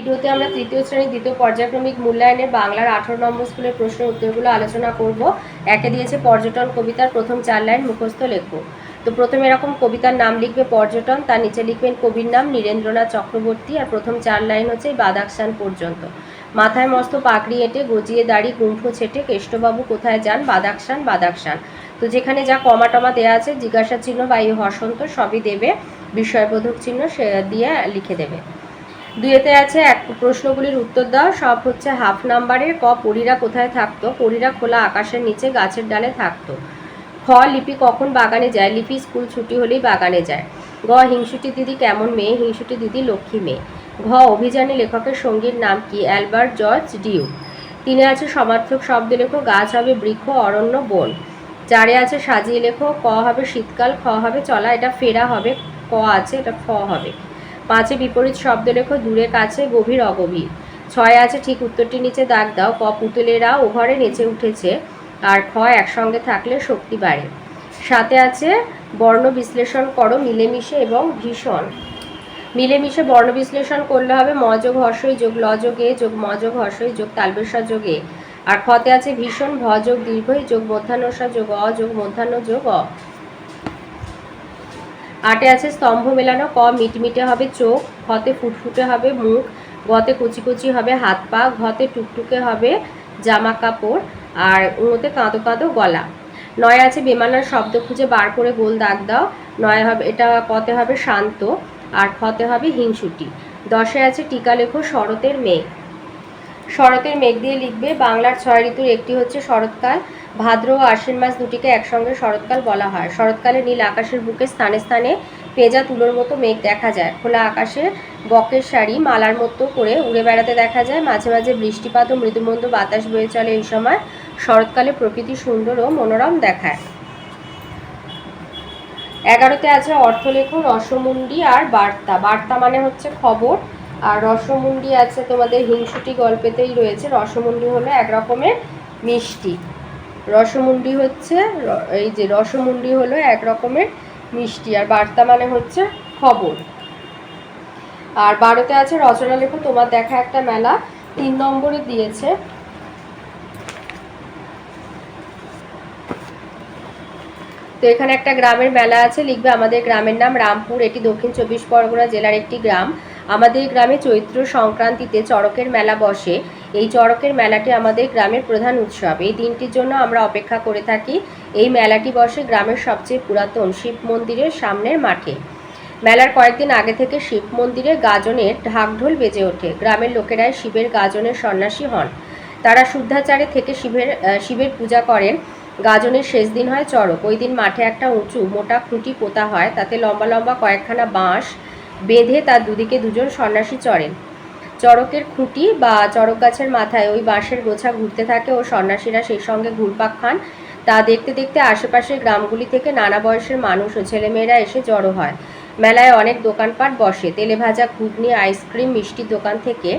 ভিডিওতে আমরা তৃতীয় শ্রেণির দ্বিতীয় পর্যায়ক্রমিক মূল্যায়নের বাংলার আঠারো নম্বর স্কুলের প্রশ্নের উত্তরগুলো আলোচনা করব। একে দিয়েছে পর্যটন কবিতার প্রথম চার লাইন মুখস্থ লেখো। তো প্রথমে এরকম কবিতার নাম লিখবে পর্যটন, তার নিচে লিখবেন কবির নাম নীরেন্দ্রনাথ চক্রবর্তী আর প্রথম চার লাইন হচ্ছে বাদাকসান পর্যন্ত। মাথায় মস্ত পাকড়ি এঁটে গজিয়ে দাড়ি গুণ্ঠ ছেটে কেষ্টবাবু কোথায় যান? বাদাকসান বাদাকসান। তো যেখানে যা কমা টমা দেওয়া আছে, জিজ্ঞাসা চিহ্ন বা এই হসন্ত সবই দেবে বিস্ময়বোধক চিহ্ন সে দিয়ে লিখে দেবে। দুইয়েতে আছে এক প্রশ্নগুলির উত্তর দাও সব হচ্ছে হাফ নাম্বারের ক পরীরা কোথায় থাকতো? পরীরা খোলা আকাশের নিচে, গাছের ডালে থাকতো। খ, লিপি কখন বাগানে যায়? লিপি স্কুল ছুটি হলেই বাগানে যায়। গ, হিংসুটি দিদি কেমন মেয়ে? হিংসুটি দিদি লক্ষ্মী মেয়ে। ঘ, অভিযানে লেখকের সঙ্গীর নাম কি? Albert George Dew. তিনে আছে সমার্থক শব্দ লেখো গাছ হবে বৃক্ষ, অরণ্য, বন। চারে আছে সাজিয়ে লেখো, ক হবে শীতকাল, খ হবে চলা, এটা ফেরা হবে, ক আছে, এটা ফ হবে। পাঁচে বিপরীত শব্দ লেখো দূরে, কাছে, গভীর, অগভীর। ছয় আছে, ঠিক উত্তরটি নিচে দাগ দাও। ক, পুতুলেরা ও ঘরে নেচে উঠেছে। আর খ, একসঙ্গে থাকলে শক্তি বাড়ে। সাথে আছে, বর্ণ বিশ্লেষণ করো মিলেমিশে এবং ভীষণ। মিলেমিশে বর্ণ বিশ্লেষণ করলে হবে মযোগ হর্ষই যোগ লযোগে যোগ মযোগ হর্ষই যোগ তালবেশা যোগে আর খতে আছে ভীষণ, ভ যোগ দীর্ঘই যোগ মধ্যাহ্নসা যোগ অ যোগ মধ্যাহ্ন যোগ অ। আটে আছে স্তম্ভ মেলানো, ক মিটমিটে হবে চোখ খতে ফুটফুটে হবে মুখ, গতে কুচি কুচি হবে হাত পা, ঘতে টুকটুকে হবে জামা কাপড়, আর উঁতে কাঁদো কাঁদো গলা। নয় আছে বেমানার শব্দ খুঁজে বার করে গোল দাগ দাও, নয় হবে, এটা কতে হবে শান্ত, আর খতে হবে হিংসুটি। দশে আছে টিকা লেখো শরতের মেঘ। শরতের মেঘ দিয়ে লিখবে, বাংলার ছয় ঋতুর একটি হচ্ছে শরৎকাল। ভাদ্র ও আশ্বিন মাস দুটিকে একসঙ্গে শরৎকাল বলা হয়। শরৎকালে নীল আকাশের বুকে স্থানে স্থানে পেঁজা তুলোর মতো মেঘ দেখা যায়। খোলা আকাশে বকের শাড়ি, মালার মতো করে উড়ে বেড়াতে দেখা যায়। মাঝে মাঝে বৃষ্টিপাত ও মৃদুমন্দ বাতাস বয়ে চলে এই সময়। শরৎকালে প্রকৃতি সুন্দর ও মনোরম দেখায়। এগারোতে আছে অর্থলেখ রসমুন্ডি আর বার্তা। বার্তা মানে হচ্ছে খবর। আর রসমুন্ডি আছে তোমাদের হিংসুটি গল্পেতেই রয়েছে। রসমুন্ডি হলো এক রকমের মিষ্টি। রসমুন্ডি হচ্ছে এই যে রসমুন্ডি হলো এক রকমের মিষ্টি। আর বার্তা মানে হচ্ছে খবর। আর বারোতে আছে রচনা লেখো তোমার দেখা একটা মেলা। তিন নম্বরে দিয়েছে। তো এখানে একটা গ্রামের মেলা আছে, লিখবে আমাদের গ্রামের নাম রামপুর। এটি দক্ষিণ চব্বিশ পরগনা জেলার একটি গ্রাম। আমাদের গ্রামে চৈত্র সংক্রান্তিতে চড়কের মেলা বসে। এই চড়কের মেলাটি আমাদের গ্রামের প্রধান উৎসব। এই দিনটির জন্য আমরা অপেক্ষা করে থাকি। এই মেলাটি বসে গ্রামের সবচেয়ে পুরাতন শিব মন্দিরের সামনের মাঠে। মেলার কয়েকদিন আগে থেকে শিব মন্দিরে গাজনের ঢাকঢোল বেজে ওঠে। গ্রামের লোকেরাই শিবের গাজনের সন্ন্যাসী হন। তারা শুদ্ধাচারে থেকে শিবের শিবের পূজা করেন। গাজনের শেষ দিন হয় চড়ক। ওই দিন মাঠে একটা উঁচু, মোটা খুঁটি পোতা হয়। তাতে লম্বা লম্বা কয়েকখানা বাঁশ বেঁধে তার দুদিকে দুজন সন্ন্যাসী চড়েন। চড়কের খুঁটি বা চড়ক গাছের মাথায় ওই বাঁশের গোছা ঘুরতে থাকে ও সন্ন্যাসীরা সেই সঙ্গে ঘুরপাক খান। তা দেখতে দেখতে আশেপাশের গ্রামগুলি থেকে নানা বয়সের মানুষ ও ছেলেমেয়েরা এসে জড়ো হয়। মেলায় অনেক দোকানপাট বসে। তেলে ভাজা ঘুগনি, আইসক্রিম, মিষ্টির দোকান থেকে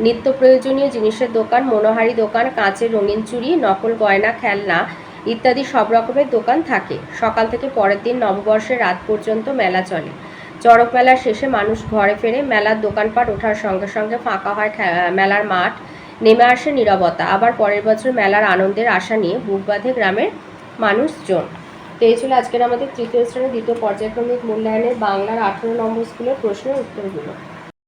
নিত্য প্রয়োজনীয় জিনিসের দোকান, মনোহারি দোকান, কাঁচের রঙিন চুড়ি, নকল গয়না, খেলনা ইত্যাদি সব রকমের দোকান থাকে। সকাল থেকে পরের দিন নববর্ষের রাত পর্যন্ত মেলা চলে। চড়ক মেলার শেষে মানুষ ঘরে ফেরে মেলার দোকানপাট ওঠার সঙ্গে সঙ্গে ফাঁকা হয় মেলার মাঠ, নেমে আসে নীরবতা। আবার পরের বছর মেলার আনন্দের আশা নিয়ে বুক বাঁধে গ্রামের মানুষজন। তো এই ছিল আজকের আমাদের তৃতীয় শ্রেণির দ্বিতীয় পর্যায়ক্রমিক মূল্যায়নের বাংলার আঠেরো নম্বর স্কুলের প্রশ্নের উত্তরগুলো।